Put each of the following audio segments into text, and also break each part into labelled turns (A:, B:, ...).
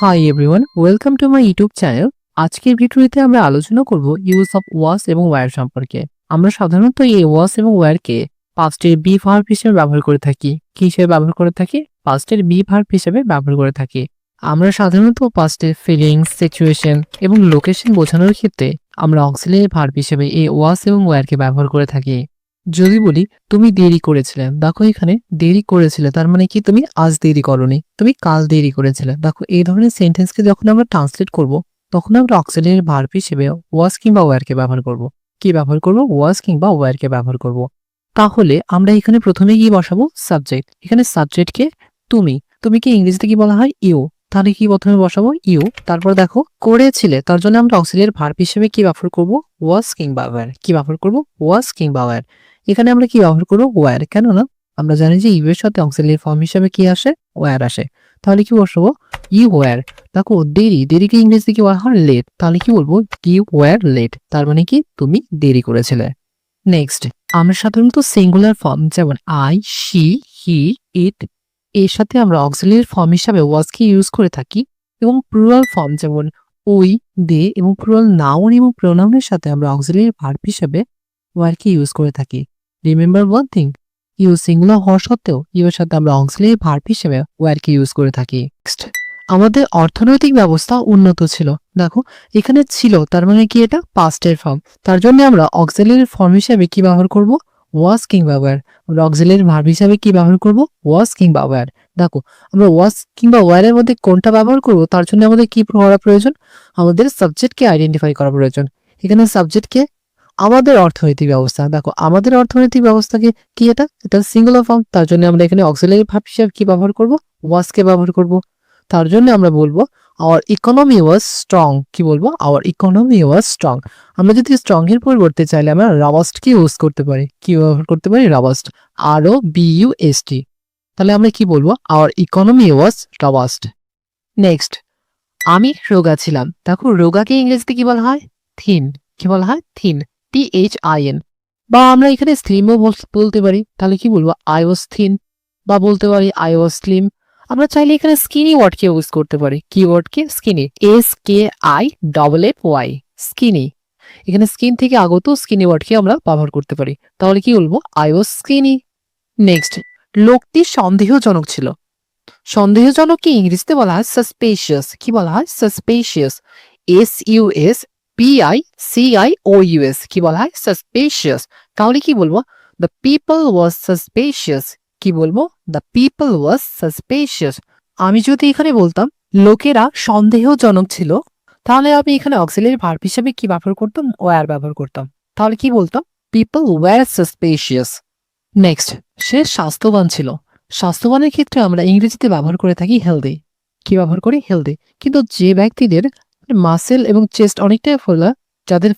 A: Hi everyone welcome to my YouTube channel আজকের ভিডিওতে আমরা আলোচনা করব ইউজ অফ ওয়াস এবং ওয়্যার সম্পর্কে। আমরা সাধারণত এই ওয়াস এবং ওয়্যারকে পাস্টের বি ভার্ব হিসেবে ব্যবহার করে থাকি। কি হিসেবে ব্যবহার করে থাকি? পাস্টের বি ভার্ব হিসেবে ব্যবহার করে থাকি। আমরা সাধারণত পাস্টের ফিলিংস সিচুয়েশন এবং লোকেশন বোঝানোর ক্ষেত্রে আমরা অক্সিলারি ভার্ব হিসেবে এই ওয়াস এবং ওয়্যারকে ব্যবহার করে থাকি। যদি বলি, তুমি দেরি করেছিলে। দেখো এখানে, দেরি করেছিলে। তার মানে কি? তুমি আজ দেরি করনি। তুমি কাল দেরি করেছিলে। দেখো, এই ধরনের সেন্টেন্সকে যখন আমরা ট্রান্সলেট করব, তখন আমরা অক্সিলারি ভার্ব হিসেবে ওয়াস কিংবা ওয়ারকে ব্যবহার করব। কি ব্যবহার করব? ওয়াস কিংবা ওয়ারকে ব্যবহার করব। তাহলে আমরা এখানে প্রথমে কি বসাবো? সাবজেক্ট এখানে সাবজেক্টকে তুমি। তুমি কি ইংরেজিতে কি বলা হয়? ইউ তাহলে কি প্রথমে বসাবো? ইউ। তারপর দেখো, করেছিলে। তার জন্য আমরা অক্সিলিয়ারি ভার্ব হিসেবে কি ব্যবহার করব? ওয়াস কিংবা ওয়্যার কি ব্যবহার করব? ওয়াস কিংবা ওয়্যার এখানে আমরা কি ব্যবহার করব? ওয়্যার কেননা আমরা জানি যে ইউ এর সাথে অক্সিলিয়ারি ফর্ম হিসেবে কি আসে? ওয়ার আসে। তাহলে কি বসাবো? ইউ ওয়্যার দেখো, দেরি। দেরিকে ইংরেজিতে কি বলা হয়? লেট। তাহলে কি বলব? You were late. তার মানে কি? তুমি দেরি করেছিলে। নেক্সট। আমরা সাধারণত সিঙ্গুলার ফর্ম যেমন আই, শি, হি, ইট এর সাথে আমরা অক্সিলিয়ারি ফর্ম হিসাবে ওয়াজকে ইউজ করে থাকি এবং প্লুরাল ফর্ম যেমন ওই, দে এবং প্লুরাল নাউন এবং প্রোনাউনের সাথে আমরা অক্সিলিয়ারি ভার্ব হিসাবে ওয়ারকে ইউজ করে থাকি। Remember one thing you singular হওয়া সত্ত্বেও ইউ এর সাথে আমরা অক্সিলিয়ারি ভার্ব হিসেবে ওয়ারকে ইউজ করে থাকি। নেক্সট আমাদের অর্থনৈতিক ব্যবস্থা উন্নত ছিল। দেখো, এখানে ছিল, তার মানে কি এটা? পাস্টের ফর্ম তার জন্য আমরা অক্সিলিয়ারি ফর্ম হিসেবে কি ব্যবহার করব? ওয়াস কিংবা ওয়ার আমরা অক্সিলিয়ারি ভার্ব হিসেবে কি ব্যবহার করব? ওয়াস কিংবা ওয়ার দেখো, আমরা ওয়াস কিংবা ওয়ারের মধ্যে কোনটা ব্যবহার করব? তার জন্য আমাদের কি করা প্রয়োজন? আমাদের সাবজেক্টকে আইডেন্টিফাই করা প্রয়োজন। এখানে সাবজেক্টকে আমাদের অর্থনৈতিক ব্যবস্থা। দেখো, আমাদের অর্থনৈতিক ব্যবস্থাকে কি এটা? এটা সিঙ্গুলার ফর্ম তার জন্য আমরা এখানে অক্সিলারি ভাব হিসাবে কি ব্যবহার করব? ওয়াসকে ব্যবহার করব। তার জন্য আমরা বলব আওয়ার ইকোনমি ওয়াজ স্ট্রং কি বলব? আওয়ার ইকোনমি ওয়াজ স্ট্রং আমরা যদি স্ট্রং এর পরিবর্তে চাইলে আমরা রাবাস্ট কি ইউজ করতে পারি। কি ব্যবহার করতে পারি? Robust R O B U S T তাহলে আমরা কি বলব? Our economy was robust next আমি রোগা ছিলাম। দেখো, রোগাকে ইংরেজিতে কি বলা হয়? থিন কি বলা হয়? Thin T H I N বা আমরা এখানে স্লিমও বলতে পারি। তাহলে কি বলব? আই ওয়াজ থিন বা বলতে পারি আই ওয়াজ স্লিম আমরা চাইলে এখানে স্কিনি ওয়ার্ডকে ইউজ করতে পারি। কি? ওয়ার্ডকে skinny S K I double F Y skinny এখানে স্কিন থেকে আগত স্কিনি ওয়ার্ডকে আমরা ব্যবহার করতে পারি। তাহলে কি বলব? আই ওয়াজ স্কিনি নেক্সট লোকটি সন্দেহজনক ছিল। সন্দেহজনক কি? ইংরেজিতে বলা হয় সাসপেশিয়াস কি বলা হয়? Suspicious S U S P I C I O U S কি বলা হয়? সাসপেশিয়াস তাহলে কি বলব? দ্য পিপল ওয়াজ সাসপেশিয়াস কি বলব? দ্য পিপল ওয়াজ সাসপেশিয়াস আমি যদি এখানে বলতাম, লোকেরা সন্দেহজনক ছিল, তাহলে আমি এখানে অক্সিলারি ভার্ব হিসেবে কি ব্যবহার করতাম? ওয়ার ব্যবহার করতাম। তাহলে কি বলতাম? পিপল ওয়ার সাসপেশিয়াস নেক্সট সে স্বাস্থ্যবান ছিল। স্বাস্থ্যবানের ক্ষেত্রে আমরা ইংরেজিতে ব্যবহার করে থাকি হেলদি কি ব্যবহার করি? হেলদি কিন্তু যে ব্যক্তিদের মাসেল এবং চেস্ট অনেকটাই ফোলা যাদের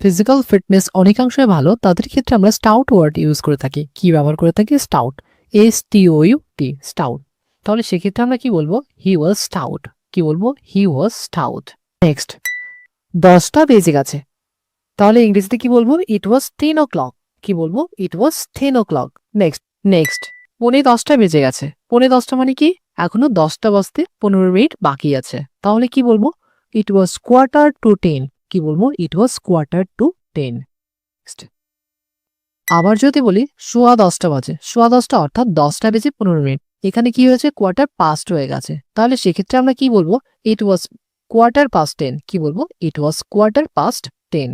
A: ফিজিক্যাল ফিটনেস অনেকাংশে ভালো, তাদের ক্ষেত্রে আমরা স্টাউট ওয়ার্ড ইউজ করে থাকি। কি ব্যবহার করে থাকি? Stout S T O U T stout তাহলে সেক্ষেত্রে আমরা কি বলব? হি ওয়াজ স্টাউট কি বলব? হি ওয়াজ স্টাউট নেক্সট দশটা বেজে গেছে। তাহলে ইংরেজিতে কি বলব? It was ten o'clock কি বলব? It was ten o'clock next next পনে দশটা বেজে গেছে। পনে দশটা মানে কি? এখনও দশটা বাজতে পনেরো মিনিট বাকি আছে। তাহলে কি বলব? It was quarter to ten কি বলব? It was quarter to ten আবার যদি বলি, সোয়া দশটা বাজে। সোয়া দশটা অর্থাৎ দশটা বেজে পনেরো মিনিট। এখানে কি হয়েছে? কোয়ার্টার পাস্ট হয়ে গেছে। তাহলে সেক্ষেত্রে আমরা কি বলব? It was quarter past ten কি বলব? It was quarter past ten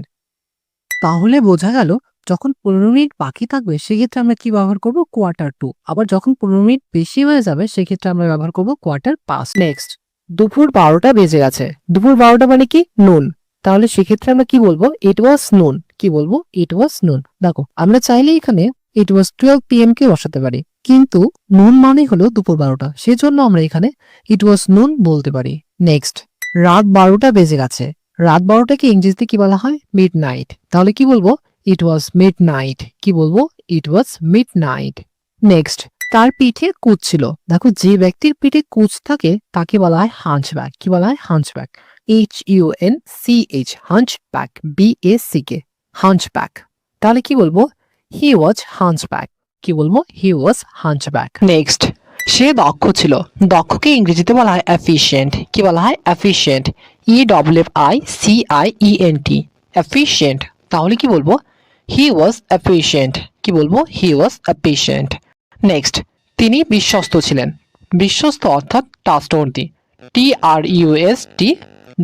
A: তাহলে বোঝা গেল, যখন পনেরো মিনিট বাকি থাকবে, সেক্ষেত্রে আমরা কি ব্যবহার করব? কোয়ার্টার টু আবার যখন পনেরো মিনিট বেশি হয়ে যাবে, সেক্ষেত্রে আমরা ব্যবহার করব কোয়ার্টার পাস নেক্সট দুপুর বারোটা বেজে গেছে। দুপুর বারোটা মানে কি? নুন তাহলে সেক্ষেত্রে আমরা কি বলব? ইট ওয়াজ নুন কি বলব? ইট ওয়াজ নুন দেখো, আমরা চাইলে এখানে ইট ওয়াজ টুয়েলভ পিএম কে বসাতে পারি। কিন্তু নুন মানে হলো দুপুর বারোটা। সেজন্য আমরা এখানে ইট ওয়াজ নুন বলতে পারি। নেক্সট রাত বারোটা বেজে গেছে। রাত বারোটাকে ইংরেজিতে কি বলা হয়? মিড নাইট তাহলে কি বলব? ইট ওয়াজ মিড নাইট কি বলব? It was midnight next তার পিঠে কুচ ছিল। দেখো, যে ব্যক্তির পিঠে কুচ থাকে, তাকে বলা হয় হাঞ্চব্যাক কি বলা হয়? Hunchback H U N C H hunchback B A C K hunchback তাহলে কি বলব? হি ওয়াজ হাঞ্চব্যাক কি বলব? হি ওয়াজ হাঞ্চব্যাক নেক্সট
B: সে দক্ষ ছিল। দক্ষকে ইংরেজিতে বলা হয় এফিশিয়েন্ট কি বলা হয়? Efficient E W F I C I E N T efficient তাহলে কি বলব? হি ওয়াজ এফিশিয়েন্ট কি বলব? হি ওয়াজ এফিশিয়েন্ট নেক্সট তিনি বিশ্বস্ত ছিলেন। বিশ্বস্ত অর্থাৎ trustworthy T. R U S T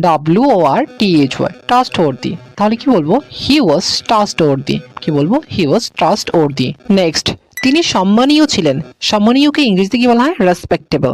B: W O R T H Y trustworthy তাহলে কি বলব? হি ওয়াজ ট্রাস্টওয়ার্দি কি বলব? হি ওয়াজ ট্রাস্টওয়ার্দি নেক্সট তিনি সম্মানীয় ছিলেন। সম্মানীয়কে ইংরেজিতে কি বলা হয়? Respectable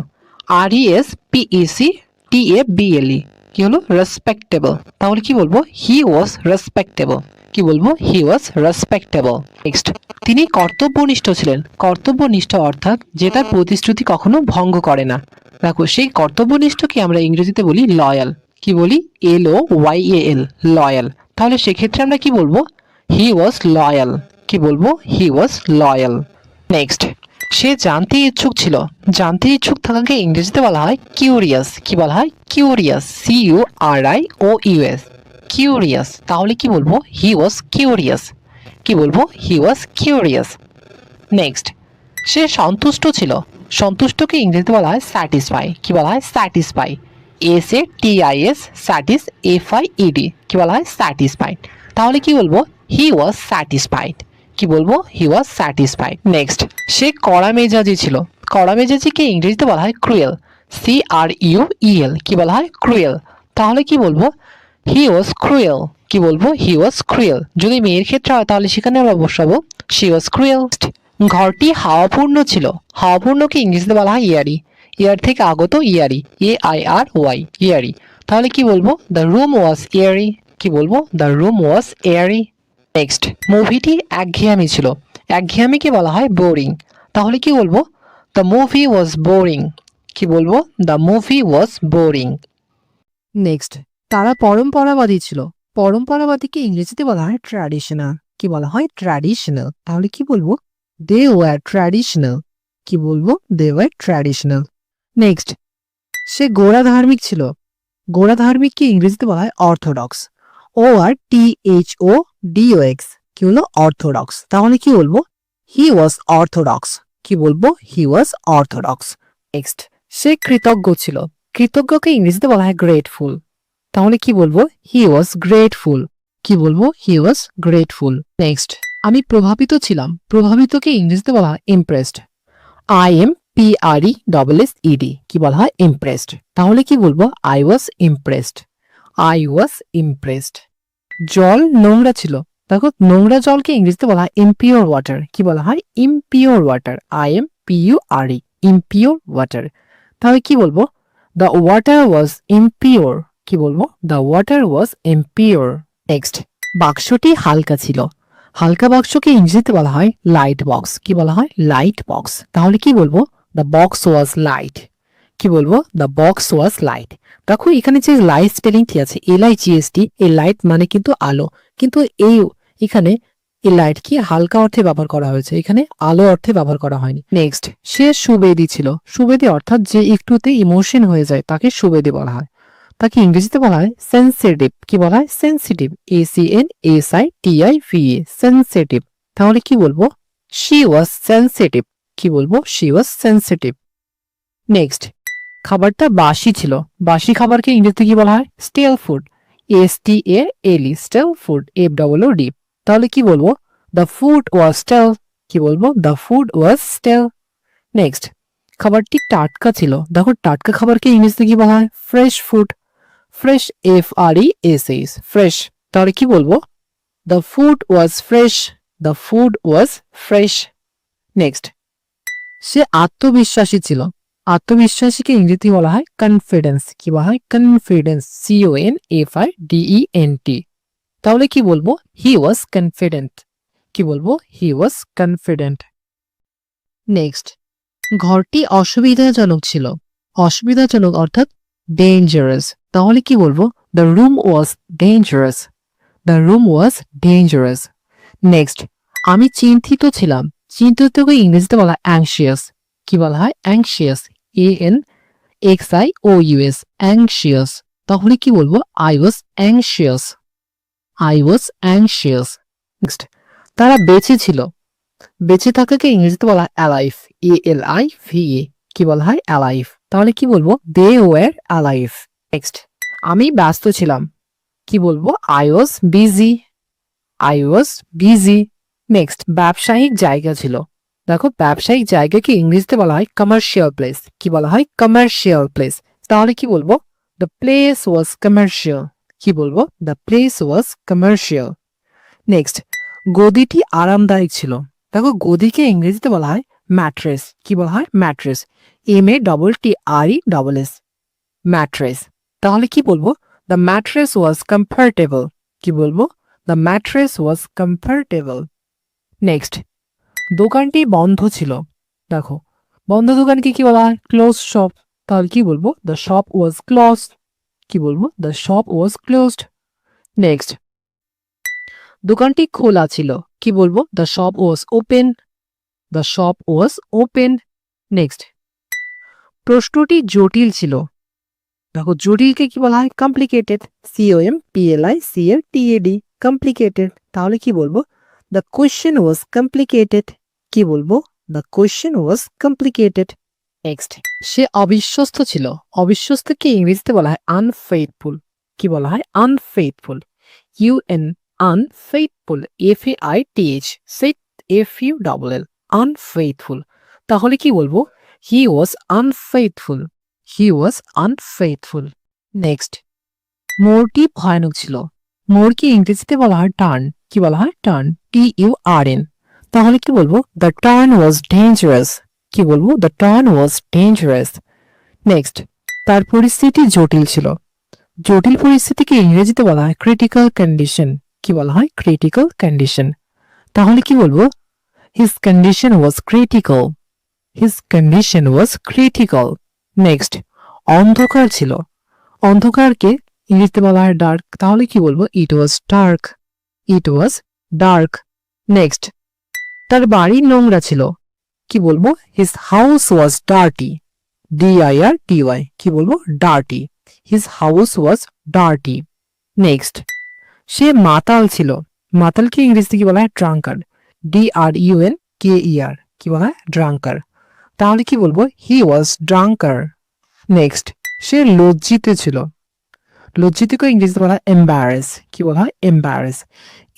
B: R E S P E C T A B L E কি হলো? রেসপেক্টেবল তাহলে কি বলব? হি ওয়াজ রেসপেক্টেবল কি বলব? হি ওয়াজ রেসপেক্টেবল নেক্সট তিনি কর্তব্যনিষ্ঠ ছিলেন। কর্তব্যনিষ্ঠ অর্থাৎ যে তার প্রতিশ্রুতি কখনো ভঙ্গ করে না। দেখো, সেই কর্তব্যনিষ্ঠকে আমরা ইংরেজিতে বলি? লয়াল কি বলি? এল ও ওয়াই এ এল লয়াল তাহলে সেক্ষেত্রে আমরা কি বলব? হি ওয়াজ লয়াল কি বলব? হি ওয়াজ লয়াল নেক্সট সে জানতে ইচ্ছুক ছিল। জানতে ইচ্ছুক থাকাকে ইংরেজিতে বলা হয় কিউরিয়াস কি বলা হয়? Curious C U R I O U S curious তাহলে কি বলব? হি ওয়াজ কিউরিয়াস কি বলব? হি ওয়াজ কিউরিয়াস নেক্সট সে সন্তুষ্ট ছিল। সন্তুষ্টকে ইংরেজিতে বলা হয় স্যাটিসফাই কি বলা হয়? Satisfy S A S satis F I E D কি বলা হয়? স্যাটিসফাইড তাহলে কি বলব? হি ওয়াজ স্যাটিসফাইড কি বলব? হি ওয়াজ স্যাটিসফাইড নেক্সট সে কড়া মেজাজি ছিল। কড়া মেজাজিকে ইংরেজিতে বলা হয় cruel C R U E L কি বলা হয়? ক্রুয়েল তাহলে কি বলব? হি ওয়াজ ক্রুয়েল কি বলব? হি ওয়াজ ক্রুয়েল যদি মেয়ের ক্ষেত্রে হয়, তাহলে সেখানে আমরা বসাবো শি ওয়াজ ক্রুয়েল ঘরটি হাওয়াপূর্ণ ছিল। হাওয়াপূর্ণকে ইংরেজিতে বলা হয় ইয়ারি। ইয়ার থেকে আগত ইয়ারি এ আই আর ওয়াই ইয়ারি তাহলে কি বলব? দ্য রুম ওয়াজ ইয়ারি কি বলব? The room was airy next মুভিটি একঘেয়ামি ছিল। একঘেয়ামিকে বলা হয় বোরিং তাহলে কি বলব? দ্য মুভি ওয়াজ বোরিং কি বলব? The movie was boring
A: next তারা পরম্পরাবাদী ছিল। পরম্পরাবাদীকে ইংরেজিতে বলা হয় ট্র্যাডিশনাল কি বলা হয়? ট্র্যাডিশনাল তাহলে কি বলব? দে ওয়ার ট্র্যাডিশনাল কি বলব? দে ওয়ার ট্র্যাডিশনাল নেক্সট সে গোড়া ধার্মিক ছিল। গোড়া ধার্মিককে ইংরেজিতে বলা হয় orthodox. O R T H O D O X কি হলো? অর্থোডক্স। তাহলে কি বলব? হি ওয়াজ অর্থোডক্স কি বলব? হি ওয়াজ অর্থোডক্স নেক্সট সে কৃতজ্ঞ ছিল। কৃতজ্ঞকে ইংরেজিতে বলা হয় গ্রেটফুল তাহলে কি বলব? হি ওয়াজ গ্রেটফুল কি বলব? হি ওয়াজ গ্রেটফুল নেক্সট আমি প্রভাবিত ছিলাম। প্রভাবিতকে ইংরেজিতে বলা হয় impressed I M P R E double S E D কি বলা হয়? ইমপ্রেসড তাহলে কি বলব? I was impressed I was impressed জল নোংরা ছিল। দেখো, নোংরা জলকে ইংরেজিতে বলা হয় ইমপিওর ওয়াটার কি বলা হয়? Impure water I M P U R E impure water তাহলে কি বলব? দ্য ওয়াটার ওয়াজ ইমপিওর কি বলব? The water was impure next বাক্সটি হালকা ছিল। হালকা বাক্সকে ইংরেজিতে বলা হয় লাইট বক্স কি বলা হয়? লাইট বক্স তাহলে কি বলব? দ্য বক্স ওয়াজ লাইট কি বলব? দ্য বক্স ওয়াজ লাইট দেখো, এখানে যে লাইট স্পেলিংটি আছে L I G S T এই লাইট মানে কিন্তু আলো। কিন্তু এই এখানে এই লাইট কি হালকা অর্থে ব্যবহার করা হয়েছে। এখানে আলো অর্থে ব্যবহার করা হয়নি। নেক্সট সে সুবেদি ছিল। সুবেদি অর্থাৎ যে একটুতে ইমোশন হয়ে যায়, তাকে সুবেদি বলা হয়। তাকে ইংরেজিতে বলা হয় সেন্সিটিভ কি বলা হয়? Sensitive A C N S I T I V A sensitive তাহলে কি বলব? শি ওয়াজ সেন্সিটিভ কি বলব? শি ওয়াজ সেন্সিটিভ নেক্সট খাবারটা বাসি ছিল। বাসি খাবারকে ইংরেজিতে কি বলা হয়? Stale food S T A L stale food F double O D তাহলে কি বলব? দ্য ফুড ওয়াজ স্টেল কি বলব? The food was stale next খাবারটি টাটকা ছিল। দেখো, টাটকা খাবারকে ইংরেজিতে কি বলা হয়? Fresh food fresh F R E S H fresh তাহলে কি বলব? The food was fresh the food was fresh next সে আত্মবিশ্বাসী ছিল। আত্মবিশ্বাসীকে ইংরেজি বলা হয় কনফিডেন্স কি বলা হয়? Confidence C O N F I D E N T তাহলে কি বলব? হি ওয়াজ কনফিডেন্ট কি বলব? হি ওয়াজ কনফিডেন্ট নেক্সট ঘরটি অসুবিধাজনক ছিল। অসুবিধাজনক অর্থাৎ ডেঞ্জারাস তাহলে কি বলব? The room was dangerous the room was dangerous next আমি চিন্তিত ছিলাম। চিন্তিতকে ইংরেজিতে বলা অ্যাংশিয়াস কি বলা হয় anxious A N X I O U S anxious তাহলে কি বলব I was anxious I was anxious next তারা বেঁচে ছিল বেঁচে থাকাকে ইংরেজিতে বলা অ্যালাইফ এ এল আই ভি এ কি বলা হয় অ্যালাইভ তাহলে কি বলব দে ওয়ার অ্যালাইভ নেক্সট আমি ব্যস্ত ছিলাম。কি বলব I was busy I was busy next ব্যবসায়িক জায়গা ছিল। দেখো, ব্যবসায়িক জায়গাকে ইংরেজিতে বলা হয় কমার্শিয়াল প্লেস কি বলা হয়? কমার্শিয়াল প্লেস তাহলে কি বলব? দ্য প্লেস ওয়াজ কমার্শিয়াল কি বলব? The place was commercial next গদিটি আরামদায়ক ছিল। দেখো, গদিকে ইংরেজিতে বলা হয় ম্যাট্রেস কি বলা হয়? Mattress M A double T R E double S mattress তাহলে কি বলব? দ্য ম্যাট্রেস ওয়াজ কমফর্টেবল কি বলব? The mattress was comfortable next দোকানটি বন্ধ ছিল। দেখো, বন্ধ দোকানকে কি বলা হয় ক্লোজ শপ তাহলে কি বলব? দ্য শপ ওয়াজ ক্লোজ কি বলব? The shop was closed next দোকানটি খোলা ছিল। কি বলব? The shop was open the shop was open next প্রশ্নটি জটিল ছিল। দেখো, জটিলকে কি বলা হয়? Complicated C O M P L I C L T A D complicated তাহলে কি বলব? দ্য কোয়েশ্চেন ওয়াজ কমপ্লিকেটেড কি বলব? The question was complicated next সে অবিশ্বস্ত ছিল। অবিশ্বস্তকে ইংরেজিতে বলা হয় আনফেইথফুল কি বলা হয়? Unfaithful U N unfaithful F A I T H set F U double L unfaithful তাহলে কি বলব? He was unfaithful he was unfaithful next মোরটি ভয়ানক ছিল। মোরকে ইংরেজিতে বলা হয় টার্ন কি বলা হয়? Turn T U R N তাহলে কি বলব? দ্য টার্ন ওয়াজ ডেঞ্জারাস কি বলব? The turn was dangerous next তার পরিস্থিতি জটিল ছিল। জটিল পরিস্থিতিকে ইংরেজিতে বলা হয় ক্রিটিক্যাল কন্ডিশন কি বলা হয়? ক্রিটিক্যাল কন্ডিশন তাহলে কি বলব? His condition was critical his condition was critical next অন্ধকার ছিল। অন্ধকারকে ইংরেজিতে বলা হয় ডার্ক তাহলে কি বলব? It was dark it was dark next তার বাড়ি নোংরা ছিল। কি বলব? His house was dirty D I R T Y কি বলব? Dirty his house was dirty next সে মাতাল ছিল। মাতালকে ইংরেজিতে কি বলা হয়? Drunkard D R U N K E R কি বলা হয়? ড্রাঙ্কার তাহলে কি বলব? হি ওয়াজ ড্রাঙ্কার নেক্সট সে লজ্জিত ছিল। লজ্জিতকে ইংরেজিতে বলা হয় এম্বারেস কি বলা হয়? Embarrass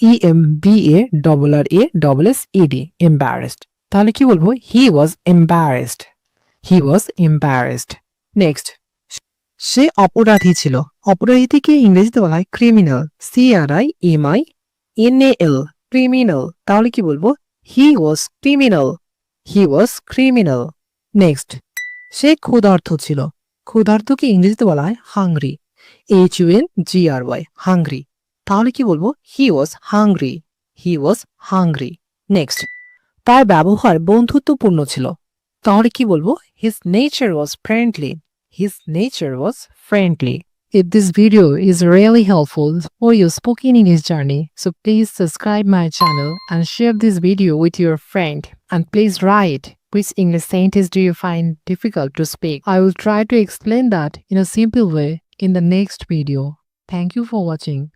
A: E M B A double R A double S E D embarrassed তাহলে কি বলব? He was embarrassed he was embarrassed next সে অপরাধী ছিল। অপরাধীকে ইংরেজিতে বলা হয় criminal C R I M I N A L criminal তাহলে কি বলব? He was criminal he was criminal next সে ক্ষুধার্থ ছিল। ক্ষুধার্থকে ইংরেজিতে বলা হয় hungry H U N G R Y hungry তাহলে কি বলব he was hungry he was hungry next তার ব্যবহার বন্ধুত্বপূর্ণ ছিল তাহলে কি বলব his nature was friendly his nature was friendly If this video is really helpful for your spoken English journey, so please subscribe my channel and share this video with your friend. And please write which English sentence do you find difficult to speak. I will try to explain that in a simple way in the next video. Thank you for watching.